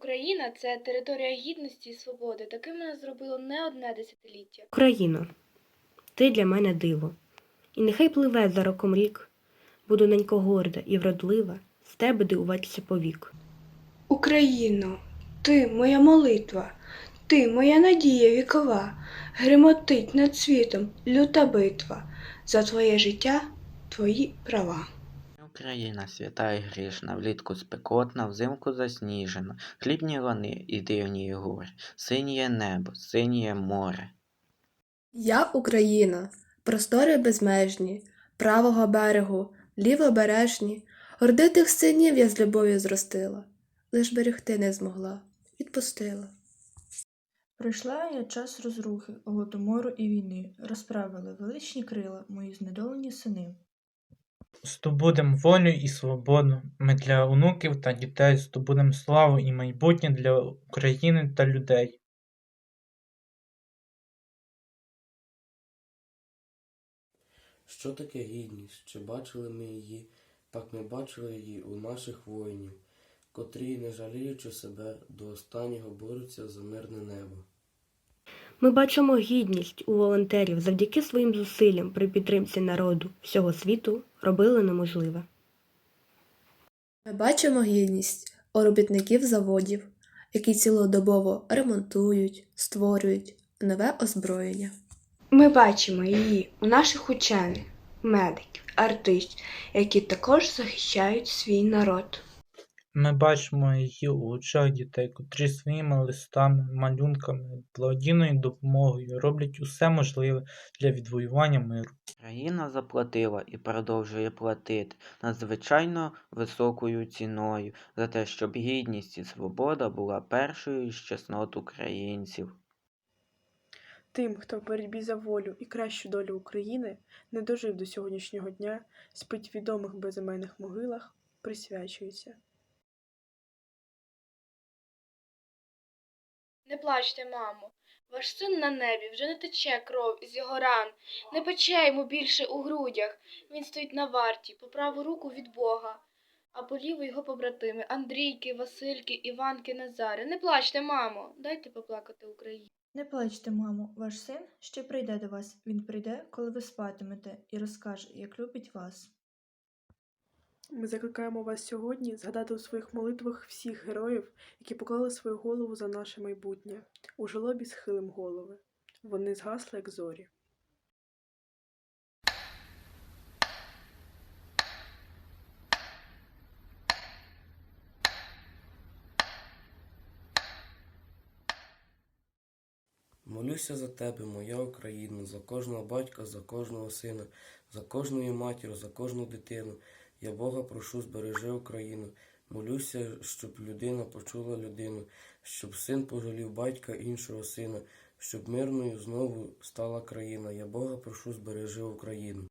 Україна це територія гідності і свободи. Таким нас зробило не одне десятиліття. Україно, ти для мене диво, і нехай пливе за роком рік, буду ненько горда і вродлива, з тебе дивуватися повік. Україно, ти моя молитва, ти моя надія вікова, гримотить над світом люта битва, за твоє життя, твої права. Україна свята і грішна, влітку спекотна, взимку засніжена, хлібні лани і дивні гори, синіє небо, синіє море. Я Україна, простори безмежні, правого берегу, лівобережні, гордитих синів я з любов'ю зростила, лиш берегти не змогла, відпустила. Прийшла я час розрухи, голодомору і війни, розправили величні крила мої знедолені сини. Здобудем волю і свободу. Ми для онуків та дітей здобудем славу і майбутнє для України та людей. Що таке гідність? Чи бачили ми її? Так ми бачили її у наших воїнів, котрі, не жаліючи себе, до останнього борються за мирне небо. Ми бачимо гідність у волонтерів завдяки своїм зусиллям при підтримці народу всього світу робили неможливе. Ми бачимо гідність у робітників заводів, які цілодобово ремонтують, створюють нове озброєння. Ми бачимо її у наших учених, медиків, артистів, які також захищають свій народ. Ми бачимо її у очах дітей, котрі своїми листами, малюнками, благодійною допомогою роблять усе можливе для відвоювання миру. Країна заплатила і продовжує платити надзвичайно високою ціною за те, щоб гідність і свобода була першою з чеснот українців. Тим, хто в боротьбі за волю і кращу долю України не дожив до сьогоднішнього дня, спить в відомих безіменних могилах, присвячується. Не плачте, мамо. Ваш син на небі вже не тече кров із його ран, не пече йому більше у грудях. Він стоїть на варті, по праву руку від Бога. А по ліву його побратими Андрійки, Васильки, Іванки, Назари. Не плачте, мамо. Дайте поплакати Україні. Не плачте, мамо, ваш син ще прийде до вас. Він прийде, коли ви спатимете, і розкаже, як любить вас. Ми закликаємо вас сьогодні згадати у своїх молитвах всіх героїв, які поклали свою голову за наше майбутнє. У жалобі схилим голови. Вони згасли, як зорі. Молюся за тебе, моя Україна, за кожного батька, за кожного сина, за кожну матір, за кожну дитину. Я Бога прошу, збережи Україну. Молюся, щоб людина почула людину, щоб син пожалів батька іншого сина, щоб мирною знову стала країна. Я Бога прошу, збережи Україну.